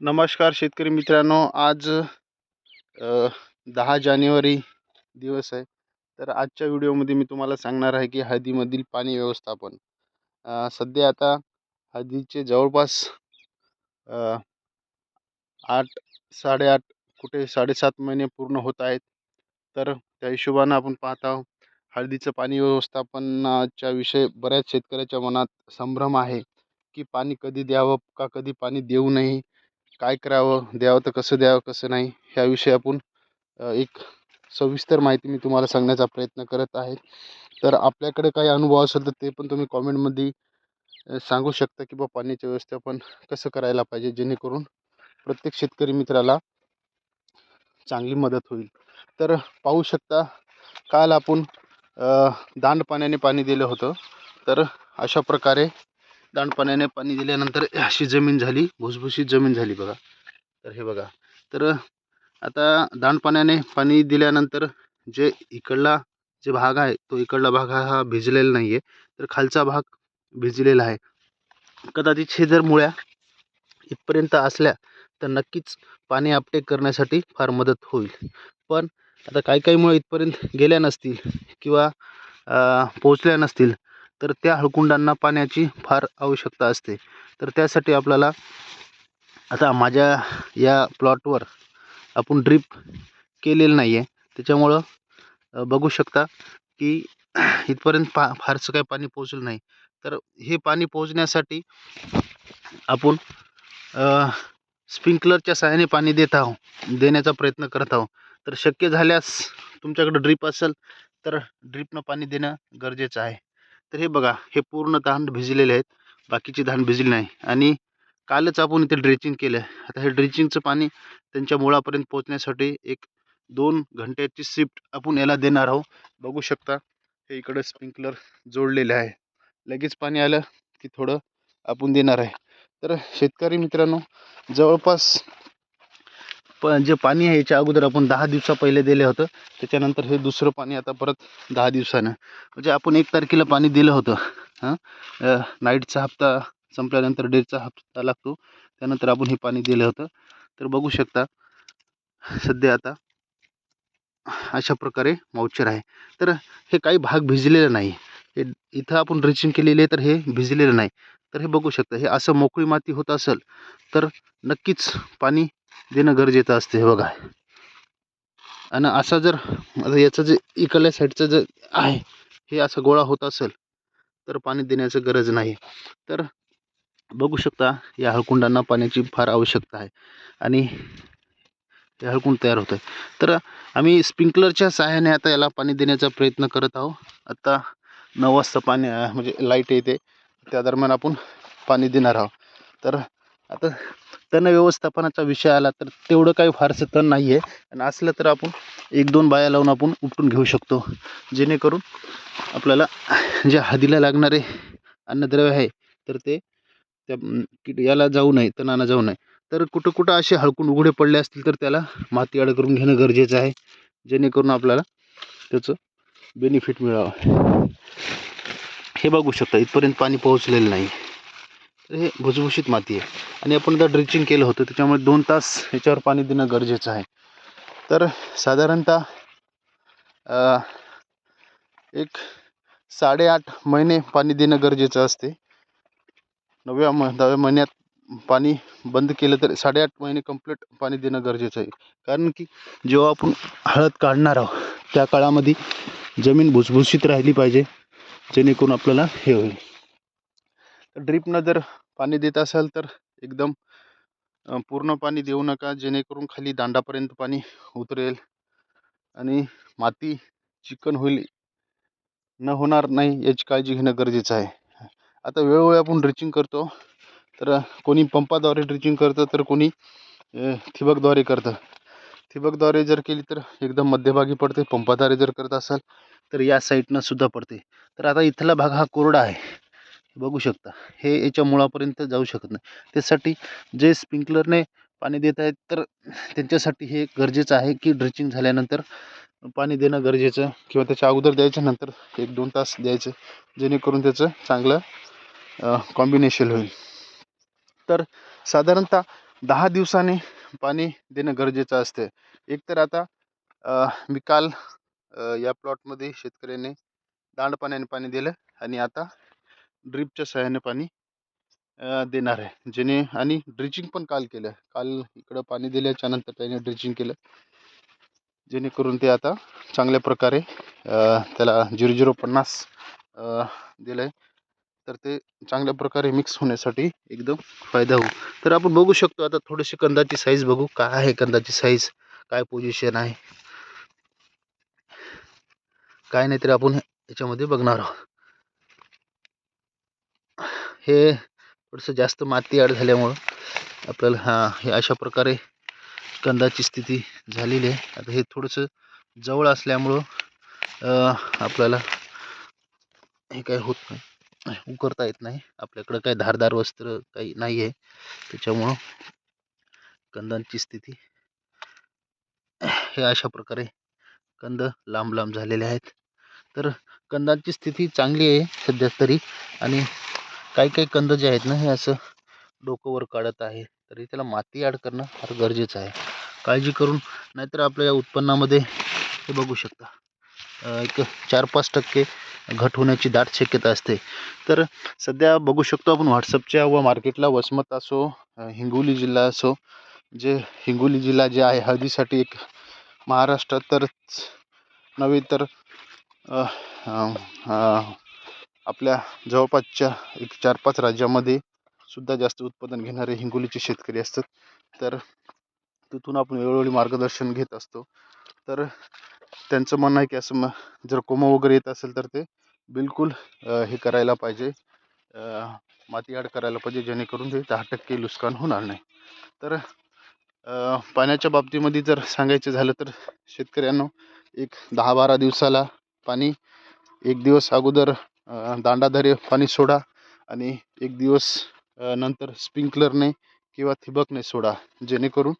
नमस्कार शेतकरी मित्रांनो आज दहा जानेवारी दिवस आहे. तर आजच्या व्हिडिओमध्ये मी तुम्हाला सांगणार आहे की हळदीमधील पाणी व्यवस्थापन. सध्या आता हळदीचे जवळपास आठ साडेआठ कुठे साडेसात महिने पूर्ण होत आहेत. तर त्या हिशोबानं आपण पाहत आहोत हळदीचं पाणी व्यवस्थापनाच्या विषय बऱ्याच शेतकऱ्याच्या मनात संभ्रम आहे की पाणी कधी द्यावं का कधी पाणी देऊ नये. काय करावं द्यावं तर कसं द्यावं कसं नाही ह्याविषयी आपण एक सविस्तर माहिती मी तुम्हाला सांगण्याचा प्रयत्न करत आहे. तर आपल्याकडे काही अनुभव असेल तर ते पण तुम्ही कॉमेंटमध्ये सांगू शकता की बा पाण्याचे व्यवस्थापन कसं करायला पाहिजे जेणेकरून प्रत्येक शेतकरी मित्राला चांगली मदत होईल. तर पाहू शकता काल आपण दांडपाण्याने पाणी दिलं होतं. तर अशा प्रकारे दांडपाण्याने पाणी दिल्यानंतर अशी जमीन झाली भुसभुशीत जमीन झाली बघा. तर हे बघा. तर आता दांडपाण्याने पाणी दिल्यानंतर जे इकडला जे भाग आहे तो इकडला भाग हा हा भिजलेला नाही आहे तर खालचा भाग भिजलेला आहे. कदाचित हे जर मुळ्या इथपर्यंत असल्या तर नक्कीच पाणी अपटेक करण्यासाठी फार मदत होईल. पण आता काही काही मुळे इथपर्यंत गेल्या नसतील किंवा पोचल्या नसतील तर त्या हळकुंडांना पाण्याची फार आवश्यकता असते. तर त्यासाठी आपल्याला आता माझ्या या प्लॉटवर आपण ड्रीप केलेलं नाही आहे त्याच्यामुळं बघू शकता की इथपर्यंत पा फारसं काही पाणी पोचलं नाही. तर हे पाणी पोचण्यासाठी आपण स्प्रिंकलरच्या सहाय्याने पाणी देत आहो देण्याचा प्रयत्न करत आहो. तर शक्य झाल्यास तुमच्याकडं ड्रीप असेल तर ड्रीपनं पाणी देणं गरजेचं आहे. तर हे बघा हे पूर्ण धान भिजलेले आहेत. बाकीचे धान भिजले नाही. आणि कालच आपण इथे ड्रेचिंग केलं आहे आता हे ड्रेचिंगचं पाणी त्यांच्या मुळापर्यंत पोचण्यासाठी एक दोन घंट्याची शिफ्ट आपण याला देणार आहोत. बघू शकता हे इकडं स्प्रिंकलर जोडलेले आहे. लगेच पाणी आलं की थोडं आपण देणार आहे. तर शेतकरी मित्रांनो जवळपास प जे पाणी आहे याच्या अगोदर आपण दहा दिवसा पहिले दिलं होतं. त्याच्यानंतर हे दुसरं पाणी आता परत दहा दिवसानं. म्हणजे आपण एक तारखेला पाणी दिलं होतं. हां? नाईटचा हप्ता संपल्यानंतर डेचा हप्ता लागतो. त्यानंतर आपण हे पाणी दिलं होतं. तर बघू शकता सध्या आता अशा प्रकारे माउचर आहे. तर हे काही भाग भिजलेलं नाही. हे इथं आपण रिचिंग केलेली आहे तर हे भिजलेलं नाही. तर हे बघू शकता हे असं मोकळी माती होत असेल तर नक्कीच पाणी देणं गरजेचं असते हे बघा. आणि असा जर आता याचं जे इकडल्या साईडचं जे आहे हे असं गोळा होत असेल तर पाणी देण्याचं गरज नाही. तर बघू शकता या हळकुंडांना पाण्याची फार आवश्यकता आहे. आणि हे हळकुंड तयार होतं आहे तर आम्ही स्प्रिंकलरच्या सहाय्याने आता याला पाणी देण्याचा प्रयत्न करत आहोत. आत्ता नऊ वाजता पाणी म्हणजे लाइट येते. त्या दरम्यान आपण पाणी देणार आहोत. तर आता तण व्यवस्थापनाचा विषय आला तर तेवढं काही फारसं तण नाही आहे आणि असलं तर आपण एक दोन बाया लावून आपण उपटून घेऊ शकतो. जेणेकरून आपल्याला जे हळदीला लागणारे अन्नद्रव्य आहे तर ते त्या किट याला जाऊ नये तणाला जाऊ नये. तर कुठं कुठं असे हळकून उघडे पडले असतील तर त्याला माती आड करून घेणं गरजेचं आहे. जेणेकरून आपल्याला त्याचं बेनिफिट मिळावं. हे बघू शकता इथपर्यंत पाणी पोहोचलेलं नाही. तर हे भुसभुशीत माती आहे. आणि आपण आता ड्रिचिंग केलं होतं त्याच्यामुळे दोन तास याच्यावर पाणी देणं गरजेचं आहे. तर साधारणतः एक साडेआठ महिने पाणी देणं गरजेचं असते. नवव्या म दहाव्या महिन्यात पाणी बंद केलं तर साडेआठ महिने कंप्लीट पाणी देणं गरजेचं आहे. कारण की जेव्हा आपण हळद काढणार आहोत त्या काळामध्ये जमीन भुसभुशीत राहिली पाहिजे जेणेकरून आपल्याला हे होईल. तर ड्रीपनं जर पाणी देत असाल तर एकदम पूर्ण पाणी देऊ नका जेणेकरून खाली दांडापर्यंत पाणी उतरेल आणि माती चिकन होईल न होणार नाही याची काळजी घेणं गरजेचं आहे. आता वेळोवेळी आपण ड्रिचिंग करतो तर कोणी पंपाद्वारे ड्रिचिंग करतं तर कोणी थिबकद्वारे ठिबकद्वारे करतं. ठिबकद्वारे जर केली तर एकदम मध्यभागी पडते पंपाद्वारे जर करत असाल तर या साईडनं सुद्धा पडते. तर आता इथला भाग हा कोरडा आहे. बघू शकता. हे याच्या मुळापर्यंत जाऊ शकत नाही. त्यासाठी जे स्प्रिंकलरने पाणी देत आहेत तर त्यांच्यासाठी हे गरजेचं आहे की ड्रिचिंग झाल्यानंतर पाणी देणं गरजेचं किंवा त्याच्या अगोदर द्यायच्या नंतर एक दोन तास द्यायचं जेणेकरून त्याचं चांगलं कॉम्बिनेशन होईल. तर साधारणतः दहा दिवसाने पाणी देणं गरजेचं असते एकतर आता मी काल या प्लॉटमध्ये शेतकऱ्याने दांडपाण्याने पाणी दिलं आणि आता ड्रीपच्या सहाय्याने पाणी देणार आहे. जेणे आणि ड्रिचिंग पण काल केलं आहे. काल इकडं पाणी दिल्याच्या नंतर त्याने ड्रिचिंग केलं. जेणेकरून ते आता चांगल्या प्रकारे त्याला झिरो झिरो पन्नास दिलं आहे तर ते चांगल्या प्रकारे मिक्स होण्यासाठी एकदम फायदा होऊ. तर आपण बघू शकतो आता थोडीशी कंदाची साईज बघू. काय आहे कंदाची साईज काय पोझिशन आहे? काय नाही तर आपण याच्यामध्ये बघणार आहोत. हे थोडंसं जास्त माती आड झाल्यामुळं आपल्याला हा हे अशा प्रकारे कंदाची स्थिती झालेली आहे. आता हे थोडंसं जवळ असल्यामुळं आपल्याला हे काय होत नाही उकरता येत नाही. आपल्याकडं काय धारदार वस्त्र काही नाही आहे. त्याच्यामुळं कंदांची स्थिती हे अशा प्रकारे कंद लांब लांब झालेले आहेत. तर कंदांची स्थिती चांगली आहे सध्या तरी. आणि काही काही कंद जे आहेत ना हे असं डोकं वर काढत आहे. तरी त्याला माती ॲड करणं फार गरजेचं आहे. काळजी करून नाहीतर आपल्या या उत्पन्नामध्ये हे बघू शकता. एक चार पाच टक्के घट होण्याची दाट शक्यता असते. तर सध्या बघू शकतो आपण व्हॉट्सअपच्या व मार्केटला वसमत असो हिंगोली जिल्हा असो जे हिंगोली जिल्हा जे आहे हळदीसाठी एक महाराष्ट्रात तर नव्हे तर आपल्या जवळपासच्या एक चार पाच राज्यामध्ये सुद्धा जास्त उत्पादन घेणारे हिंगोलीचे शेतकरी असतात. तर तिथून आपण वेळोवेळी मार्गदर्शन घेत असतो. तर त्यांचं म्हणणं आहे की असं मग जर कोमं वगैरे येत असेल तर ते बिलकुल हे करायला पाहिजे. मातीआड माती करायला पाहिजे जेणेकरून ते दहा टक्के नुकसान होणार नाही. तर पाण्याच्या बाबतीमध्ये जर सांगायचं झालं तर शेतकऱ्यांनो एक दहा बारा दिवसाला पाणी एक दिवस अगोदर दांडाधारी पाणी सोडा आणि एक दिवस नंतर स्प्रिंकलरने किंवा थिबकने सोडा जेणेकरून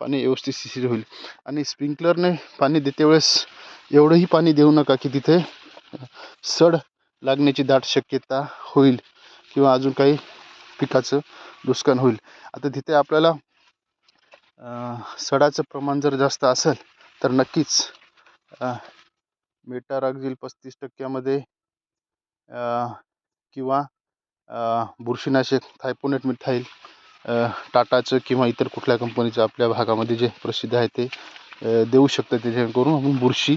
पाणी व्यवस्थित शिशीर होईल. आणि स्प्रिंकलरने पाणी देते वेळेस एवढंही पाणी देऊ नका की तिथे सड लागण्याची दाट शक्यता होईल किंवा अजून काही पिकाचं नुकसान होईल. आता तिथे आपल्याला सडाचं प्रमाण जर जास्त असेल तर नक्कीच अ, मेटाराक्झिल पस्तीस टक्क्यामध्ये किंवा बुरशीनाशक थायपोनेट मिथाईल टाटाचं किंवा इतर कुठल्या कंपनीचं आपल्या भागामध्ये जे प्रसिद्ध आहे ते देऊ शकतं ते जेणेकरून आपण बुरशी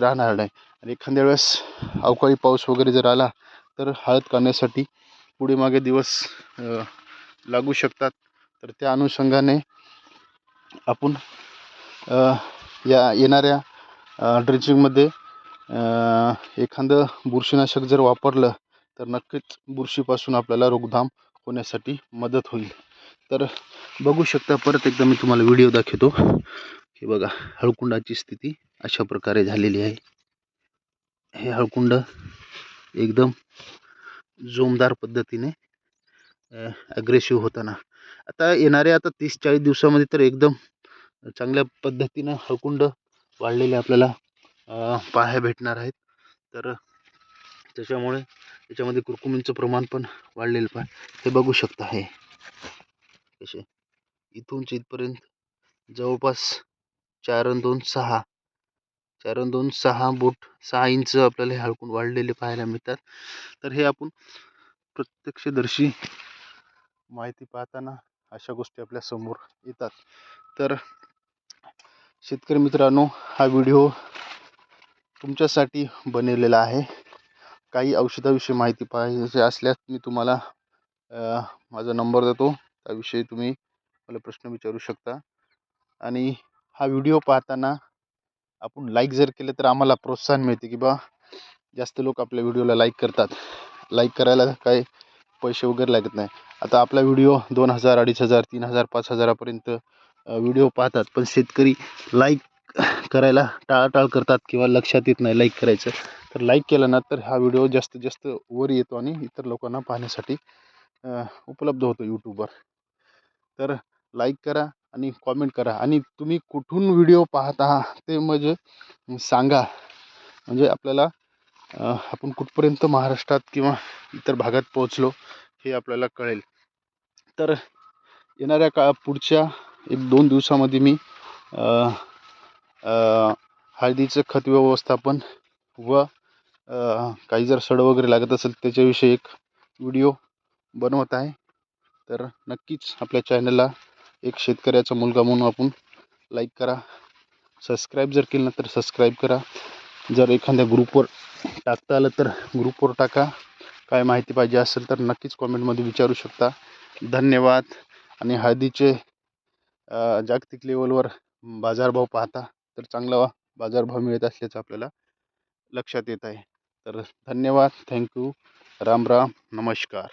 राहणार नाही. आणि एखाद्या वेळेस अवकाळी पाऊस वगैरे जर आला तर हळद काढण्यासाठी पुढे मागे दिवस लागू शकतात. तर त्या अनुषंगाने आपण या येणाऱ्या ड्रिचिंगमध्ये एखादं बुरशीनाशक जर वापरलं तर नक्कीच बुरशीपासून आपल्याला रोगधाम होण्यासाठी मदत होईल. तर बघू शकता परत एकदा मी तुम्हाला व्हिडिओ दाखवतो. हे बघा हळकुंडाची स्थिती अशा प्रकारे झालेली आहे. हे हळकुंड एकदम जोमदार पद्धतीने ॲग्रेसिव्ह होताना. आता येणाऱ्या आता तीस चाळीस दिवसामध्ये तर एकदम चांगल्या पद्धतीनं हळकुंड वाढलेले आपल्याला पाहायला भेटणार आहेत. तर त्याच्यामुळे त्याच्यामध्ये कुरकुमींचं प्रमाण पण वाढलेलं पण हे बघू शकता हे. कसे? इथून इथपर्यंत जवळपास चार दोन सहा. चार दोन सहा बोट सहा इंच आपल्याला हे हळकून वाढलेले पाहायला मिळतात. तर हे आपण प्रत्यक्षदर्शी माहिती पाहताना अशा गोष्टी आपल्यासमोर येतात. तर शेतकरी मित्रांनो हा व्हिडिओ तुमच्यासाठी बनवलेला आहे. काही औषधाविषयी माहिती पाहिजे असल्यास मी तुम्हाला माझा नंबर देतो. त्याविषयी तुम्ही मला प्रश्न विचारू शकता. आणि हा व्हिडिओ पाहताना आपण लाईक जर केलं तर आम्हाला प्रोत्साहन मिळते की बा जास्त लोक आपल्या व्हिडिओला लाईक करतात. लाईक करायला काही पैसे वगैरे लागत नाही. आता आपला व्हिडिओ दोन हजार अडीच हजार तीन हजार पाच हजारापर्यंत व्हिडिओ पाहतात. पण शेतकरी लाईक करायला टाळाटाळ करतात किंवा लक्षात येत नाही लाईक करायचं. तर लाईक केलं ना तर हा व्हिडिओ जास्तीत जास्त वर येतो आणि इतर लोकांना पाहण्यासाठी उपलब्ध होतो यूट्यूबवर तर लाईक करा आणि कॉमेंट करा. आणि तुम्ही कुठून व्हिडिओ पाहत आहात ते म्हणजे सांगा. म्हणजे आपल्याला आपण कुठपर्यंत महाराष्ट्रात किंवा इतर भागात पोहोचलो हे आपल्याला कळेल. तर येणाऱ्या का पुढच्या एक दोन दिवसामध्ये मी हळदीचं खत व्यवस्थापन व काही जर सड वगैरे लागत असेल त्याच्याविषयी एक व्हिडिओ बनवत आहे. तर नक्कीच आपल्या चॅनलला एक शेतकऱ्याचा मुलगा म्हणून आपण लाईक करा. सबस्क्राईब जर केलं तर सबस्क्राईब करा. जर एखाद्या ग्रुपवर टाकता आलं तर ग्रुपवर टाका. काय माहिती पाहिजे असेल तर नक्कीच कॉमेंटमध्ये विचारू शकता. धन्यवाद. आणि हळदीचे जागतिक लेवलवर बाजारभाव पाहता. तर चांगला बाजारभाव मिळत असल्याचं आपल्याला लक्षात येत आहे. तर धन्यवाद. Thank you Ram Ram. नमस्कार.